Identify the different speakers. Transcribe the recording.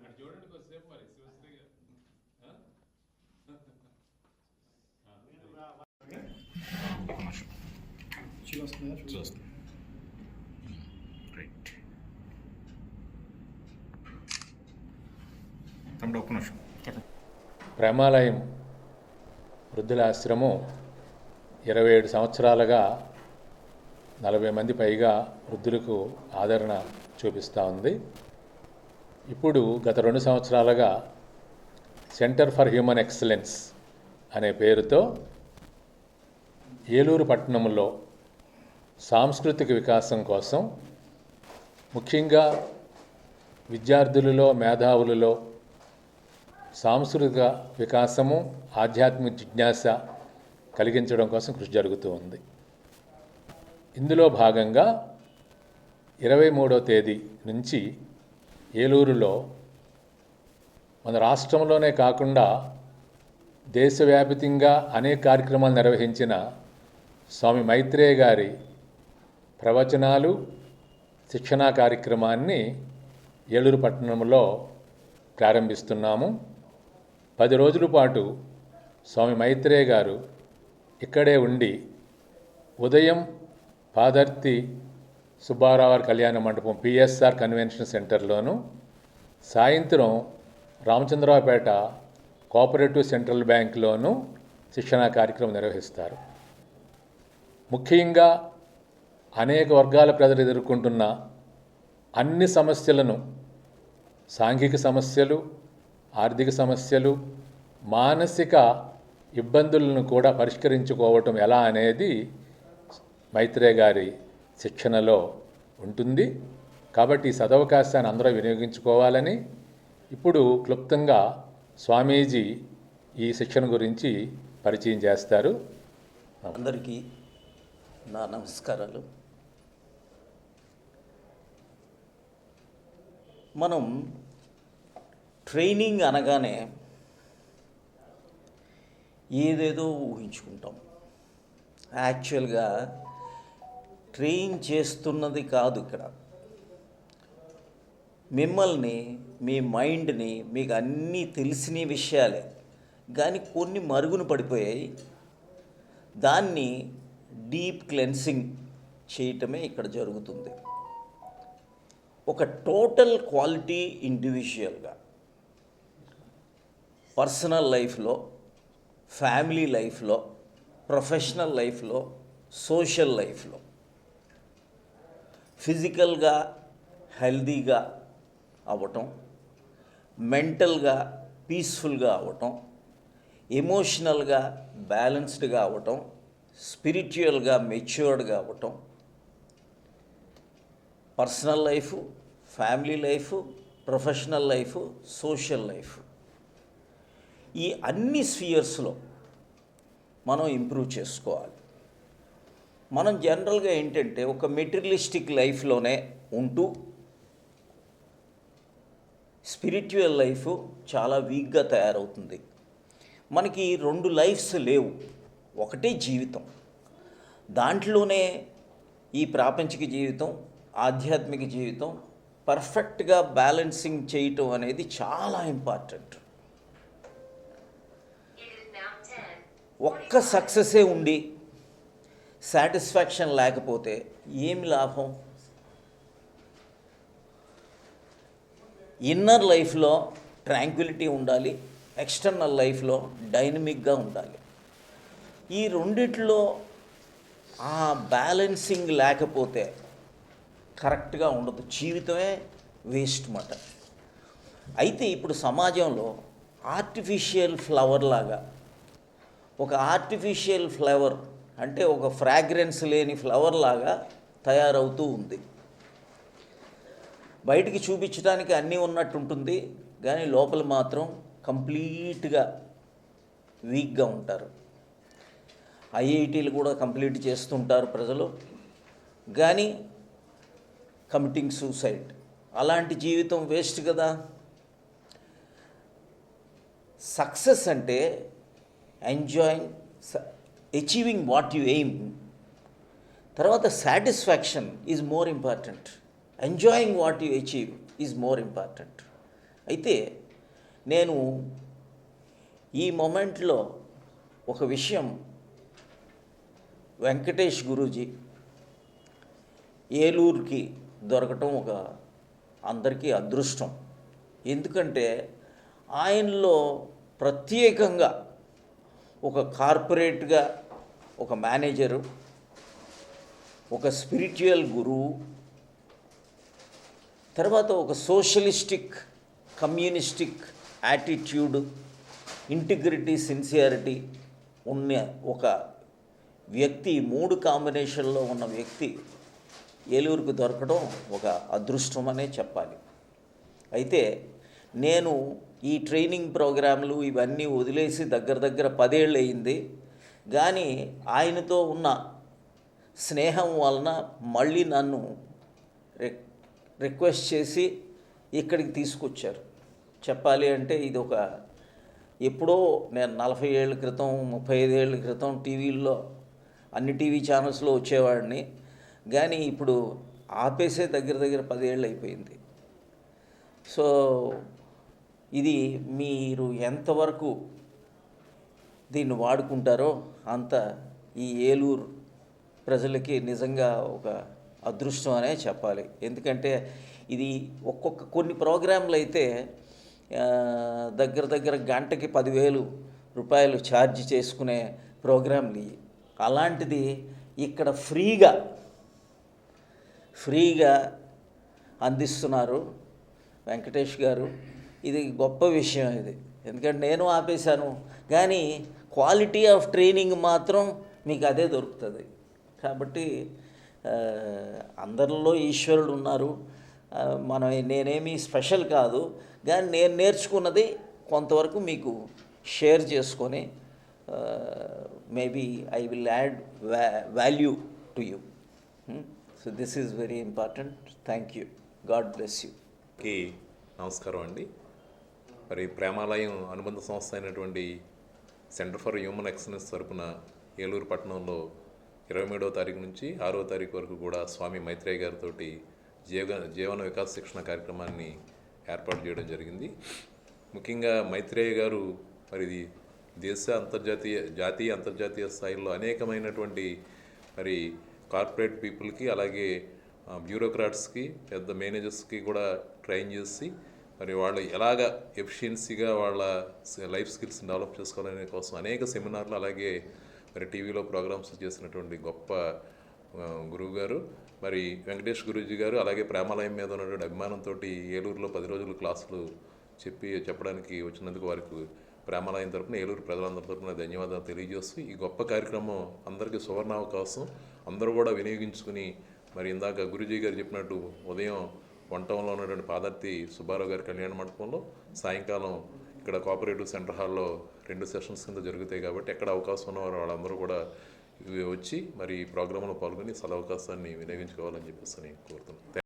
Speaker 1: అటు చూడండి కొద్దిసేపు మరి శివశ్రీ గారు.
Speaker 2: రైట్ తమ్ముడు ఒక్క నిమిషం
Speaker 1: ప్రేమాలయం వృద్ధుల ఆశ్రమం ఇరవై ఏడు సంవత్సరాలుగా నలభై మంది పైగా వృద్ధులకు ఆదరణ చూపిస్తూ ఉంది. ఇప్పుడు గత రెండు సంవత్సరాలుగా సెంటర్ ఫర్ హ్యూమన్ ఎక్సలెన్స్ అనే పేరుతో ఏలూరు పట్టణంలో సాంస్కృతిక వికాసం కోసం ముఖ్యంగా విద్యార్థులలో మేధావులలో సాంస్కృతిక వికాసము ఆధ్యాత్మిక జిజ్ఞాస కలిగించడం కోసం కృషి జరుగుతూ ఉంది. ఇందులో భాగంగా ఇరవై మూడో తేదీ నుంచి ఏలూరులో మన రాష్ట్రంలోనే కాకుండా దేశవ్యాపితంగా అనేక కార్యక్రమాలు నిర్వహించిన స్వామి మైత్రేయ గారి ప్రవచనాలు శిక్షణా కార్యక్రమాన్ని ఏలూరు పట్టణంలో ప్రారంభిస్తున్నాము. పది రోజుల పాటు స్వామి మైత్రేయ గారు ఇక్కడే ఉండి ఉదయం పాదర్తి సుబ్బారావు కళ్యాణ మండపం పిఎస్ఆర్ కన్వెన్షన్ సెంటర్లోను సాయంత్రం రామచంద్రరావుపేట కోఆపరేటివ్ సెంట్రల్ బ్యాంక్లోను శిక్షణా కార్యక్రమం నిర్వహిస్తారు. ముఖ్యంగా అనేక వర్గాల ప్రజలు ఎదుర్కొంటున్న అన్ని సమస్యలను సాంఘిక సమస్యలు ఆర్థిక సమస్యలు మానసిక ఇబ్బందులను కూడా పరిష్కరించుకోవటం ఎలా అనేది మైత్రే గారి శిక్షణలో ఉంటుంది. కాబట్టి ఈ సదవకాశాన్ని అందరూ వినియోగించుకోవాలని ఇప్పుడు క్లుప్తంగా స్వామీజీ ఈ శిక్షణ గురించి పరిచయం చేస్తారు.
Speaker 3: అందరికీ నా నమస్కారాలు. మనం ట్రైనింగ్ అనగానే ఏదేదో ఊహించుకుంటాం. యాక్చువల్గా ట్రైన్ చేస్తున్నది కాదు ఇక్కడ. మిమ్మల్ని మీ మైండ్ని మీకు అన్నీ తెలిసిన విషయాలే. కానీ కొన్ని మరుగున పడిపోయాయి. దాన్ని డీప్ క్లెన్సింగ్ చేయటమే ఇక్కడ జరుగుతుంది. ఒక టోటల్ క్వాలిటీ ఇండివిజువల్గా. పర్సనల్ లైఫ్లో ఫ్యామిలీ లైఫ్లో ప్రొఫెషనల్ లైఫ్లో సోషల్ లైఫ్లో. ఫిజికల్గా హెల్దీగా అవ్వటం మెంటల్గా పీస్ఫుల్గా అవ్వటం ఎమోషనల్గా బ్యాలెన్స్డ్గా అవ్వటం స్పిరిచువల్గా మెచ్యూర్డ్గా అవ్వటం personal life family life professional life social life. ఈ అన్ని స్ఫియర్స్లో మనం ఇంప్రూవ్ చేసుకోవాలి. మనం జనరల్గా ఏంటంటే ఒక మెటీరియలిస్టిక్ లైఫ్లోనే ఉంటూ స్పిరిచువల్ లైఫ్ చాలా వీక్గా తయారవుతుంది. మనకి రెండు లైఫ్స్ లేవు. ఒకటే జీవితం. దాంట్లోనే ఈ ప్రాపంచిక జీవితం ఆధ్యాత్మిక జీవితం పర్ఫెక్ట్గా బ్యాలెన్సింగ్ చేయటం అనేది చాలా ఇంపార్టెంట్. ఒక్క సక్సెసే ఉండి సాటిస్ఫాక్షన్ లేకపోతే ఏమి లాభం? ఇన్నర్ లైఫ్లో ట్రాంక్విలిటీ ఉండాలి ఎక్స్టర్నల్ లైఫ్లో డైనమిక్గా ఉండాలి. ఈ రెండిట్లో ఆ బ్యాలెన్సింగ్ లేకపోతే కరెక్ట్గా ఉండదు. జీవితమే వేస్ట్ మాట. అయితే ఇప్పుడు సమాజంలో ఆర్టిఫిషియల్ ఫ్లవర్ లాగా ఒక ఆర్టిఫిషియల్ ఫ్లవర్ అంటే ఒక ఫ్రాగ్రెన్స్ లేని ఫ్లవర్ లాగా తయారవుతూ ఉంది. బయటికి చూపించడానికి అన్నీ ఉన్నట్టు ఉంటుంది కానీ లోపల మాత్రం కంప్లీట్గా వీక్గా ఉంటారు. ఐఐటీలు కూడా కంప్లీట్ చేస్తుంటారు ప్రజలు. కానీ కమిటింగ్ సూసైడ్ అలాంటి జీవితం వేస్ట్ కదా. సక్సెస్ అంటే enjoying achieving what you aim తర్వాత satisfaction is more important enjoying what you achieve is more important అయితే నేను ఈ మొమెంట్లో ఒక విషయం వెంకటేష్ గురూజీ ఏలూరుకి దొరకటం ఒక అందరికీ అదృష్టం. ఎందుకంటే ఆయనలో ప్రత్యేకంగా ఒక కార్పొరేట్గా ఒక మేనేజరు ఒక స్పిరిచువల్ గురువు తర్వాత ఒక socialistic communistic attitude integrity sincerity ఉన్న ఒక వ్యక్తి మూడు కాంబినేషన్లో ఉన్న వ్యక్తి ఏలూరుకు దొరకడం ఒక అదృష్టం అనే చెప్పాలి. అయితే నేను ఈ ట్రైనింగ్ ప్రోగ్రాంలు ఇవన్నీ వదిలేసి దగ్గర దగ్గర పదేళ్ళు అయింది. కానీ ఆయనతో ఉన్న స్నేహం వలన మళ్ళీ నన్ను రిక్ రిక్వెస్ట్ చేసి ఇక్కడికి తీసుకొచ్చారు. చెప్పాలి అంటే ఇది ఒక ఎప్పుడో నేను నలభై ఏళ్ళ క్రితం ముప్పై ఐదేళ్ళ క్రితం టీవీల్లో అన్ని టీవీ ఛానల్స్లో వచ్చేవాడిని. కానీ ఇప్పుడు ఆపేసే దగ్గర దగ్గర పదేళ్ళు అయిపోయింది. సో ఇది మీరు ఎంతవరకు దీన్ని వాడుకుంటారో అంత ఈ ఏలూరు ప్రజలకి నిజంగా ఒక అదృష్టం అనే చెప్పాలి. ఎందుకంటే ఇది ఒక్కొక్క కొన్ని ప్రోగ్రాంలు అయితే దగ్గర దగ్గర గంటకి పదివేలు రూపాయలు ఛార్జ్ చేసుకునే ప్రోగ్రాంలు అలాంటిది ఇక్కడ ఫ్రీగా ఫ్రీగా అందిస్తున్నారు వెంకటేష్ గారు ఇది గొప్ప విషయం ఇది. ఎందుకంటే నేను ఆపేశాను. కానీ క్వాలిటీ ఆఫ్ ట్రైనింగ్ మాత్రం మీకు అదే దొరుకుతుంది. కాబట్టి అందరిలో ఈశ్వరుడు ఉన్నారు. మనం నేనేమి స్పెషల్ కాదు. కానీ నేను నేర్చుకున్నది కొంతవరకు మీకు షేర్ చేసుకొని maybe I will add value to you. So this is very important. Thank you. God bless you.
Speaker 2: నమస్కారం అండి. మరి ప్రేమాలయం అనుబంధ సంస్థ అయినటువంటి సెంటర్ ఫర్ హ్యూమన్ ఎక్సలెన్స్ తరపున ఏలూరు పట్టణంలో ఇరవై మూడవ తారీఖు నుంచి ఆరో తారీఖు వరకు కూడా స్వామి మైత్రేయ గారితో జీవ జీవన వికాస శిక్షణ కార్యక్రమాన్ని ఏర్పాటు చేయడం జరిగింది. ముఖ్యంగా మైత్రేయ గారు మరి దేశ అంతర్జాతీయ జాతీయ అంతర్జాతీయ స్థాయిలో అనేకమైనటువంటి మరి కార్పొరేట్ పీపుల్కి అలాగే బ్యూరోక్రాట్స్కి పెద్ద మేనేజర్స్కి కూడా ట్రైన్ చేసి మరి వాళ్ళు ఎలాగ ఎఫిషియన్సీగా వాళ్ళ లైఫ్ స్కిల్స్ డెవలప్ చేసుకోవాలనే కోసం అనేక సెమినార్లు అలాగే మరి టీవీలో ప్రోగ్రామ్స్ చేసినటువంటి గొప్ప గురువు గారు మరి వెంకటేష్ గురూజీ గారు అలాగే ప్రేమాలయం మీద ఉన్నటువంటి అభిమానంతో ఏలూరులో పది రోజులు క్లాసులు చెప్పి చెప్పడానికి వచ్చినందుకు వారికి ప్రేమాలయం తరపున ఏలూరు ప్రజలందరి తరపున ధన్యవాదాలు తెలియజేస్తూ ఈ గొప్ప కార్యక్రమం అందరికీ సువర్ణావకాశం. అందరూ కూడా వినియోగించుకుని మరి ఇందాక గురూజీ గారు చెప్పినట్టు ఉదయం వంటంలో ఉన్నటువంటి పాదర్తి సుబ్బారావు గారి కళ్యాణ మండపంలో సాయంకాలం ఇక్కడ కోఆపరేటివ్ సెంటర్ హాల్లో రెండు సెషన్స్ కింద జరుగుతాయి కాబట్టి ఎక్కడ అవకాశం ఉన్నవారు వాళ్ళందరూ కూడా ఇవి వచ్చి మరి ఈ ప్రోగ్రాంలో పాల్గొని సదవకాశాన్ని వినియోగించుకోవాలని చెప్పేసి నేను కోరుతున్నాను